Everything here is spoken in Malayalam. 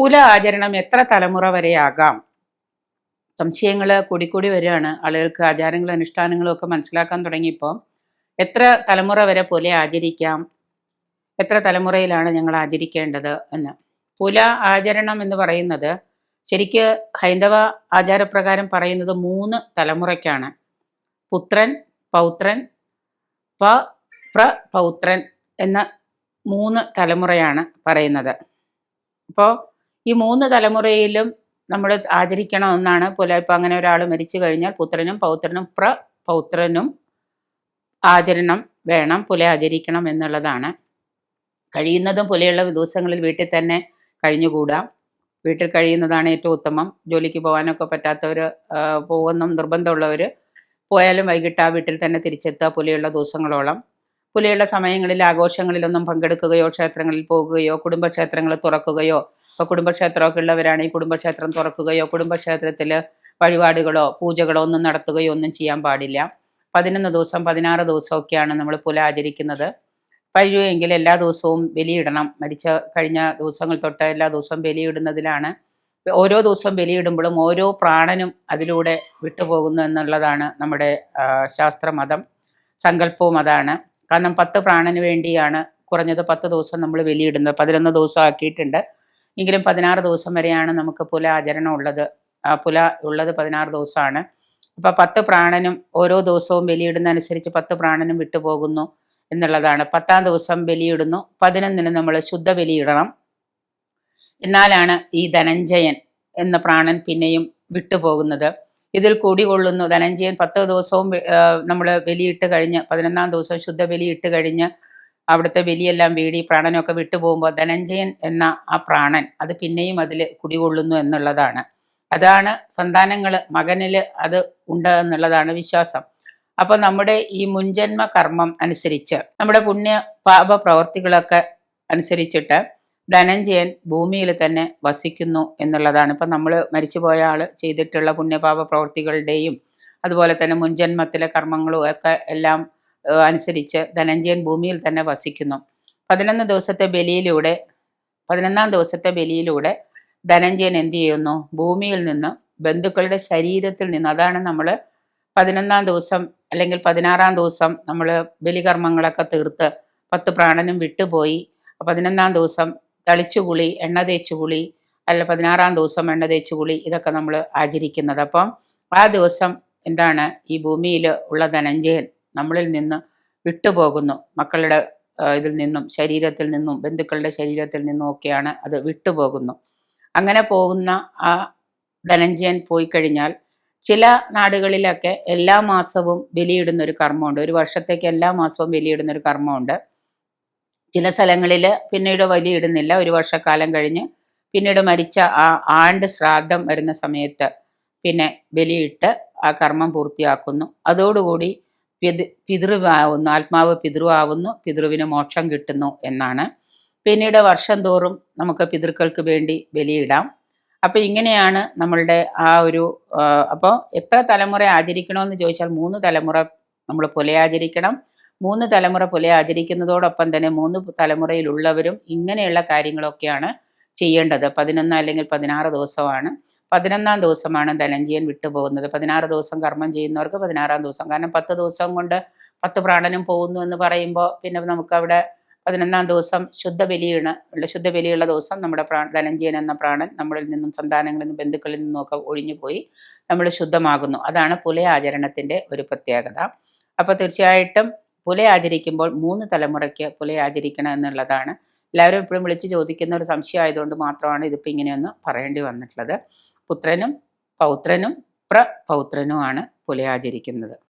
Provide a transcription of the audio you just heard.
പുല ആചരണം എത്ര തലമുറ വരെയാകാം? സംശയങ്ങൾ കൂടിക്കൂടി വരികയാണ്. ആളുകൾക്ക് ആചാരങ്ങളും അനുഷ്ഠാനങ്ങളും ഒക്കെ മനസ്സിലാക്കാൻ തുടങ്ങിയപ്പോൾ എത്ര തലമുറ വരെ പുല ആചരിക്കാം? എത്ര തലമുറയിലാണ് ഞങ്ങൾ ആചരിക്കേണ്ടത് എന്ന്. പുല ആചരണം എന്ന് പറയുന്നത് ശരിക്ക് ഹൈന്ദവ ആചാരപ്രകാരം പറയുന്നത് മൂന്ന് തലമുറയ്ക്കാണ്. പുത്രൻ പൗത്രൻ പ പ്ര പൗത്രൻ എന്ന മൂന്ന് തലമുറയാണ് പറയുന്നത്. അപ്പോൾ ഈ മൂന്ന് തലമുറയിലും നമ്മൾ ആചരിക്കണം എന്നാണ് പുല ഇപ്പം അങ്ങനെ ഒരാൾ മരിച്ചു കഴിഞ്ഞാൽ പുത്രനും പൗത്രനും പ്ര പൗത്രനും ആചരണം വേണം പുല ആചരിക്കണം എന്നുള്ളതാണ്. കഴിയുന്നതും പുലയുള്ള ദിവസങ്ങളിൽ വീട്ടിൽ തന്നെ കഴിഞ്ഞുകൂടാം. വീട്ടിൽ കഴിയുന്നതാണ് ഏറ്റവും ഉത്തമം. ജോലിക്ക് പോകാനൊക്കെ പറ്റാത്തവർ പോകുന്ന നിർബന്ധമുള്ളവർ പോയാലും വൈകിട്ട് ആ വീട്ടിൽ തന്നെ തിരിച്ചെത്തുക പുലയുള്ള ദിവസങ്ങളോളം. പുലയുള്ള സമയങ്ങളിൽ ആഘോഷങ്ങളിലൊന്നും പങ്കെടുക്കുകയോ ക്ഷേത്രങ്ങളിൽ പോകുകയോ കുടുംബക്ഷേത്രങ്ങൾ തുറക്കുകയോ ഇപ്പോൾ കുടുംബക്ഷേത്രമൊക്കെ ഉള്ളവരാണെങ്കിൽ കുടുംബക്ഷേത്രം തുറക്കുകയോ കുടുംബക്ഷേത്രത്തിൽ വഴിപാടുകളോ പൂജകളോ ഒന്നും നടത്തുകയോ ഒന്നും ചെയ്യാൻ പാടില്ല. പതിനൊന്ന് ദിവസം പതിനാറ് ദിവസമൊക്കെയാണ് നമ്മൾ പുല ആചരിക്കുന്നത്. കഴിയുമെങ്കിൽ എല്ലാ ദിവസവും ബലിയിടണം. മരിച്ച കഴിഞ്ഞ ദിവസങ്ങൾ തൊട്ട് എല്ലാ ദിവസവും ബലിയിടുന്നതിലാണ്. ഓരോ ദിവസവും ബലിയിടുമ്പോഴും ഓരോ പ്രാണനും അതിലൂടെ വിട്ടുപോകുന്നു എന്നുള്ളതാണ് നമ്മുടെ ശാസ്ത്രമതം. സങ്കല്പവും അതാണ്. കാരണം പത്ത് പ്രാണന് വേണ്ടിയാണ് കുറഞ്ഞത് പത്ത് ദിവസം നമ്മൾ ബലിയിടുന്നത്. പതിനൊന്ന് ദിവസം ആക്കിയിട്ടുണ്ട്. എങ്കിലും പതിനാറ് ദിവസം വരെയാണ് നമുക്ക് പുല ആചരണം ഉള്ളത്. ആ പുല ഉള്ളത് പതിനാറ് ദിവസമാണ്. അപ്പോൾ പത്ത് പ്രാണനും ഓരോ ദിവസവും ബലിയിടുന്നതനുസരിച്ച് പത്ത് പ്രാണനും വിട്ടുപോകുന്നു എന്നുള്ളതാണ്. പത്താം ദിവസം ബലിയിടുന്നു. പതിനൊന്നിന് നമ്മൾ ശുദ്ധ ബലിയിടണം. എന്നാലാണ് ഈ ധനഞ്ജയൻ എന്ന പ്രാണൻ പിന്നെയും വിട്ടുപോകുന്നത്. ഇതിൽ കൂടി കൊള്ളുന്നു ധനഞ്ജയൻ പത്ത് ദിവസവും നമ്മൾ ബലിയിട്ട് കഴിഞ്ഞ് പതിനൊന്നാം ദിവസം ശുദ്ധ ബലിയിട്ട് കഴിഞ്ഞ് അവിടുത്തെ ബലിയെല്ലാം വീടി പ്രാണനൊക്കെ വിട്ടുപോകുമ്പോൾ ധനഞ്ജയൻ എന്ന ആ പ്രാണൻ അത് പിന്നെയും അതിൽ കുടികൊള്ളുന്നു എന്നുള്ളതാണ്. അതാണ് സന്താനങ്ങൾ മകനിൽ അത് ഉണ്ട് എന്നുള്ളതാണ് വിശ്വാസം. അപ്പൊ നമ്മുടെ ഈ മുൻജന്മ കർമ്മം അനുസരിച്ച് നമ്മുടെ പുണ്യ പാപ പ്രവർത്തികളൊക്കെ അനുസരിച്ചിട്ട് ധനഞ്ജയൻ ഭൂമിയിൽ തന്നെ വസിക്കുന്നു എന്നുള്ളതാണ്. ഇപ്പം നമ്മൾ മരിച്ചുപോയ ആൾ ചെയ്തിട്ടുള്ള പുണ്യപാപ പ്രവൃത്തികളുടെയും അതുപോലെ തന്നെ മുൻജന്മത്തിലെ കർമ്മങ്ങളും ഒക്കെ എല്ലാം അനുസരിച്ച് ധനഞ്ജയൻ ഭൂമിയിൽ തന്നെ വസിക്കുന്നു. പതിനൊന്ന് ദിവസത്തെ ബലിയിലൂടെ പതിനൊന്നാം ദിവസത്തെ ബലിയിലൂടെ ധനഞ്ജയൻ എന്ത് ചെയ്യുന്നു? ഭൂമിയിൽ നിന്ന് ബന്ധുക്കളുടെ ശരീരത്തിൽ നിന്ന് അതാണ് നമ്മൾ പതിനൊന്നാം ദിവസം അല്ലെങ്കിൽ പതിനാറാം ദിവസം നമ്മൾ ബലികർമ്മങ്ങളൊക്കെ തീർത്ത് പത്ത് പ്രാണനും വിട്ടുപോയി. പതിനൊന്നാം ദിവസം തളിച്ചുകുളി എണ്ണ തേച്ചുകുളി അല്ല പതിനാറാം ദിവസം എണ്ണ തേച്ചുകുളി ഇതൊക്കെ നമ്മൾ ആചരിക്കുന്നത്. അപ്പം ആ ദിവസം എന്താണ്? ഈ ഭൂമിയിൽ ഉള്ള ധനഞ്ജയൻ നമ്മളിൽ നിന്ന് വിട്ടുപോകുന്നു. മക്കളുടെ ഇതിൽ നിന്നും ശരീരത്തിൽ നിന്നും ബന്ധുക്കളുടെ ശരീരത്തിൽ നിന്നും ഒക്കെയാണ് അത് വിട്ടുപോകുന്നു. അങ്ങനെ പോകുന്ന ആ ധനഞ്ജയൻ പോയി കഴിഞ്ഞാൽ ചില നാടുകളിലൊക്കെ എല്ലാ മാസവും ബലിയിടുന്ന ഒരു കർമ്മമുണ്ട്. ഒരു വർഷത്തേക്ക് എല്ലാ മാസവും ബലിയിടുന്ന ഒരു കർമ്മമുണ്ട്. ചില സ്ഥലങ്ങളിൽ പിന്നീട് വലിയ ഇടുന്നില്ല. ഒരു വർഷക്കാലം കഴിഞ്ഞ് പിന്നീട് മരിച്ച ആ ആണ്ട് ശ്രാദ്ധം വരുന്ന സമയത്ത് പിന്നെ ബലിയിട്ട് ആ കർമ്മം പൂർത്തിയാക്കുന്നു. അതോടുകൂടി പിതൃ പിതൃവാവുന്നു ആത്മാവ് പിതൃവാവുന്നു പിതൃവിന് മോക്ഷം കിട്ടുന്നു എന്നാണ്. പിന്നീട് വർഷം തോറും നമുക്ക് പിതൃക്കൾക്ക് വേണ്ടി ബലിയിടാം. അപ്പോൾ ഇങ്ങനെയാണ് നമ്മളുടെ ആ ഒരു അപ്പോൾ എത്ര തലമുറ ആചരിക്കണമെന്ന് ചോദിച്ചാൽ മൂന്ന് തലമുറ നമ്മൾ പുലയാചരിക്കണം. മൂന്ന് തലമുറ പുലെ ആചരിക്കുന്നതോടൊപ്പം തന്നെ മൂന്ന് തലമുറയിലുള്ളവരും ഇങ്ങനെയുള്ള കാര്യങ്ങളൊക്കെയാണ് ചെയ്യേണ്ടത്. പതിനൊന്ന് അല്ലെങ്കിൽ പതിനാറ് ദിവസമാണ്. പതിനൊന്നാം ദിവസമാണ് ധനഞ്ജയൻ വിട്ടുപോകുന്നത്. പതിനാറ് ദിവസം കർമ്മം ചെയ്യുന്നവർക്ക് പതിനാറാം ദിവസം. കാരണം പത്ത് ദിവസം കൊണ്ട് പത്ത് പ്രാണനും പോകുന്നു എന്ന് പറയുമ്പോൾ പിന്നെ നമുക്ക് അവിടെ പതിനൊന്നാം ദിവസം ശുദ്ധ ബലിയാണ് ഉള്ള ശുദ്ധ ബലിയുള്ള ദിവസം നമ്മുടെ പ്രാ ധനഞ്ജയൻ എന്ന പ്രാണൻ നമ്മളിൽ നിന്നും സന്താനങ്ങളിൽ നിന്നും ബന്ധുക്കളിൽ നിന്നും ഒക്കെ ഒഴിഞ്ഞു പോയി നമ്മൾ ശുദ്ധമാകുന്നു. അതാണ് പുലയാചരണത്തിന്റെ ഒരു പ്രത്യേകത. അപ്പോൾ തീർച്ചയായിട്ടും പുല ആചരിക്കുമ്പോൾ മൂന്ന് തലമുറയ്ക്ക് പുല ആചരിക്കണം എന്നുള്ളതാണ്. എല്ലാവരും എപ്പോഴും വിളിച്ച് ചോദിക്കുന്ന ഒരു സംശയം ആയതുകൊണ്ട് മാത്രമാണ് ഇതിപ്പോൾ ഇങ്ങനെയൊന്ന് പറയേണ്ടി വന്നിട്ടുള്ളത്. പുത്രനും പൗത്രനും പ്രപൗത്രനുമാണ് പുല ആചരിക്കുന്നത്